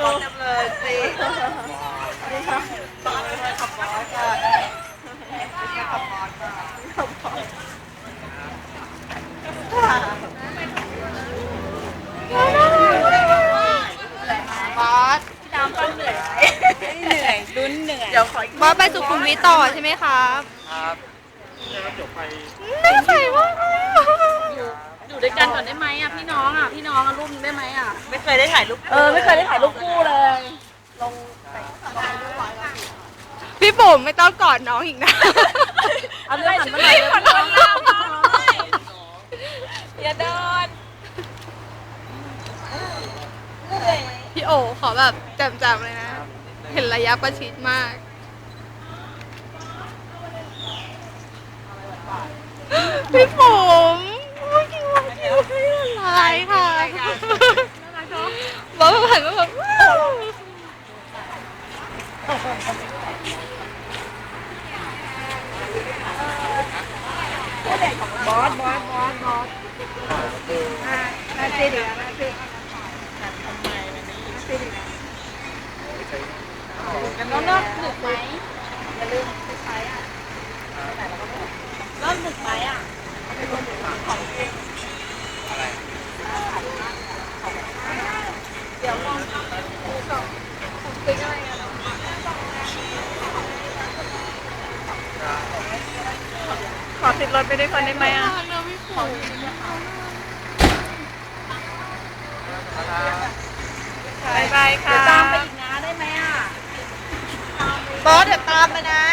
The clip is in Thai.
คนจำเลยสินี่ค่ะตอนนี้ขับบอสก่อนขับบอสก่อนขับบอสค่อสดามก็เหนื่อยเหนื่อยลุ้นเหนื่อย เดี๋ยวขออีกบไปสุขุมวิทต่อใช่ไหมครับ ครับแล้จบไปน่าใส่มากเลย ด้วยกันก่อนได้ไหมอะพี่น้องอะพี่น้องอะรูปนึงได้ไหมอะไม่เคยได้ถ่ายรูปเออไม่เคยได้ถ่ายรูปคู่เลยพี่บุ๋มไม่ต้องกอดน้องอีกนะเอาเรื่องหันมาหน่อยเลยพี่น้องอย่าเดินพี่โอขอแบบแจ่มๆเลยนะ เห็นระยะประชิดมากพี่ผมอะไรค่ะ บอกผ่านมาแบบว้าวบอสบอสบอสบอสอ่านาซีเดียน่าซีแล้วเลิกดึกไหมอย่าลืมไปใช้อะเลิกดึกไหมอะขอ ติดรถไปด้วยคนได้ไหมอะบายบายค่ะ ตามไปอีกนะได้ไหมอะบอสเดี๋ยวตามไปนะ